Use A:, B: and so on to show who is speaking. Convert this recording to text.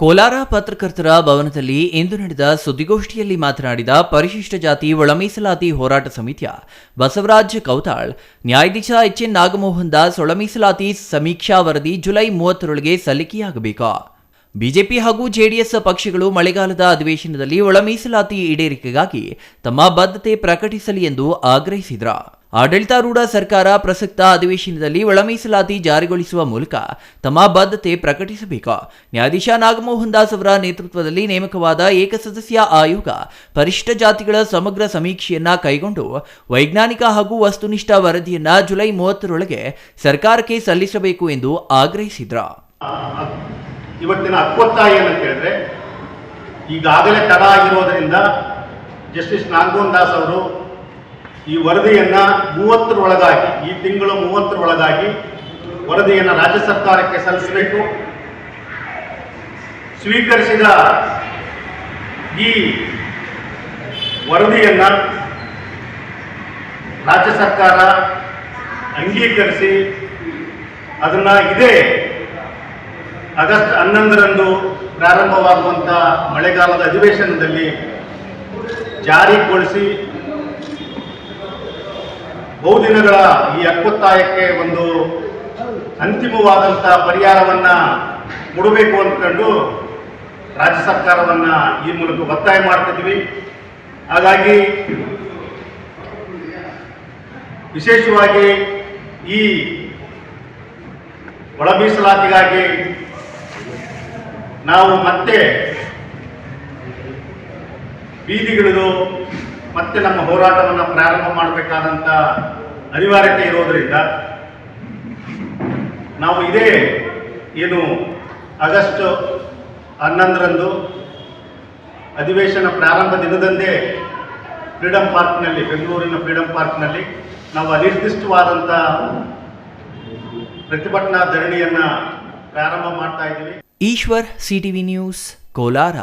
A: ಕೋಲಾರ ಪತ್ರಕರ್ತರ ಭವನದಲ್ಲಿ ಇಂದು ನಡೆದ ಸುದ್ದಿಗೋಷ್ಠಿಯಲ್ಲಿ ಮಾತನಾಡಿದ ಪರಿಶಿಷ್ಟ ಜಾತಿ ಒಳಮೀಸಲಾತಿ ಹೋರಾಟ ಸಮಿತಿಯ ಬಸವರಾಜ್ ಕೌತಾಳ್, ನ್ಯಾಯಾಧೀಶ ಎಚ್ ಎನ್ ನಾಗಮೋಹನ್ ದಾಸ್ ಒಳಮೀಸಲಾತಿ ಸಮೀಕ್ಷಾ ವರದಿ ಜುಲೈ ಮೂವತ್ತರೊಳಗೆ ಸಲ್ಲಿಕೆಯಾಗಬೇಕು. ಬಿಜೆಪಿ ಹಾಗೂ ಜೆಡಿಎಸ್ ಪಕ್ಷಗಳು ಮಳೆಗಾಲದ ಅಧಿವೇಶನದಲ್ಲಿ ಒಳಮೀಸಲಾತಿ ಈಡೇರಿಕೆಗಾಗಿ ತಮ್ಮ ಬದ್ಧತೆ ಪ್ರಕಟಿಸಲಿ ಎಂದು ಆಗ್ರಹಿಸಿದ್ರ. ಆಡಳಿತಾರೂಢ ಸರ್ಕಾರ ಪ್ರಸಕ್ತ ಅಧಿವೇಶನದಲ್ಲಿ ಒಳ ಮೀಸಲಾತಿ ಜಾರಿಗೊಳಿಸುವ ಮೂಲಕ ತಮ್ಮ ಬದ್ಧತೆ ಪ್ರಕಟಿಸಬೇಕು. ನ್ಯಾಯಾಧೀಶ ನಾಗಮೋಹನ್ ದಾಸ್ ಅವರ ನೇತೃತ್ವದಲ್ಲಿ ನೇಮಕವಾದ ಏಕಸದಸ್ಯ ಆಯೋಗ ಪರಿಶಿಷ್ಟ ಜಾತಿಗಳ ಸಮಗ್ರ ಸಮೀಕ್ಷೆಯನ್ನ ಕೈಗೊಂಡು ವೈಜ್ಞಾನಿಕ ಹಾಗೂ ವಸ್ತುನಿಷ್ಠ ವರದಿಯನ್ನ ಜುಲೈ ಮೂವತ್ತರೊಳಗೆ ಸರ್ಕಾರಕ್ಕೆ ಸಲ್ಲಿಸಬೇಕು ಎಂದು ಆಗ್ರಹಿಸಿದ್ರು.
B: ಇವತ್ತಿನ ಹೇಳಿದ್ರೆ, ಈಗಾಗಲೇ ತಡ ಜಸ್ಟಿಸ್ ನಾಗಮೋಹನ್ ದಾಸ್ ಅವರು ಈ ವರದಿಯನ್ನು ಮೂವತ್ತರೊಳಗಾಗಿ, ಈ ತಿಂಗಳು ಮೂವತ್ತರೊಳಗಾಗಿ ವರದಿಯನ್ನು ರಾಜ್ಯ ಸರ್ಕಾರಕ್ಕೆ ಸಲ್ಲಿಸಬೇಕು. ಸ್ವೀಕರಿಸಿದ ಈ ವರದಿಯನ್ನು ರಾಜ್ಯ ಸರ್ಕಾರ ಅಂಗೀಕರಿಸಿ, ಅದನ್ನ ಇದೇ ಆಗಸ್ಟ್ ಹನ್ನೊಂದರಂದು ಪ್ರಾರಂಭವಾಗುವಂಥ ಮಳೆಗಾಲದ ಅಧಿವೇಶನದಲ್ಲಿ ಜಾರಿಗೊಳಿಸಿ ಬಹುದಿನಗಳ ಈ ಅಕ್ಕೊತ್ತಾಯಕ್ಕೆ ಒಂದು ಅಂತಿಮವಾದಂಥ ಪರಿಹಾರವನ್ನು ಕೊಡಬೇಕು ಅಂದ್ಕೊಂಡು ರಾಜ್ಯ ಸರ್ಕಾರವನ್ನು ಈ ಮೂಲಕ ಒತ್ತಾಯ ಮಾಡ್ತಿದ್ವಿ. ಹಾಗಾಗಿ ವಿಶೇಷವಾಗಿ ಈ ಒಳ ಮೀಸಲಾತಿಗಾಗಿ ನಾವು ಮತ್ತೆ ಬೀದಿಗಿಳಿದು ಮತ್ತೆ ನಮ್ಮ ಹೋರಾಟವನ್ನು ಪ್ರಾರಂಭ ಮಾಡಬೇಕಾದಂಥ ಅನಿವಾರ್ಯತೆ ಇರೋದರಿಂದ ನಾವು ಇದೇ ಏನು ಆಗಸ್ಟ್ ಹನ್ನೊಂದರಂದು ಅಧಿವೇಶನ ಪ್ರಾರಂಭ ದಿನದಂದೇ ಫ್ರೀಡಂ ಪಾರ್ಕ್ನಲ್ಲಿ, ಬೆಂಗಳೂರಿನ ಫ್ರೀಡಂ ಪಾರ್ಕ್ನಲ್ಲಿ ನಾವು ಅನಿರ್ದಿಷ್ಟವಾದಂಥ ಪ್ರತಿಭಟನಾ ಧರಣಿಯನ್ನು ಪ್ರಾರಂಭ ಮಾಡ್ತಾ ಇದ್ದೀವಿ.
A: Eshwar, CTV news, Kolar.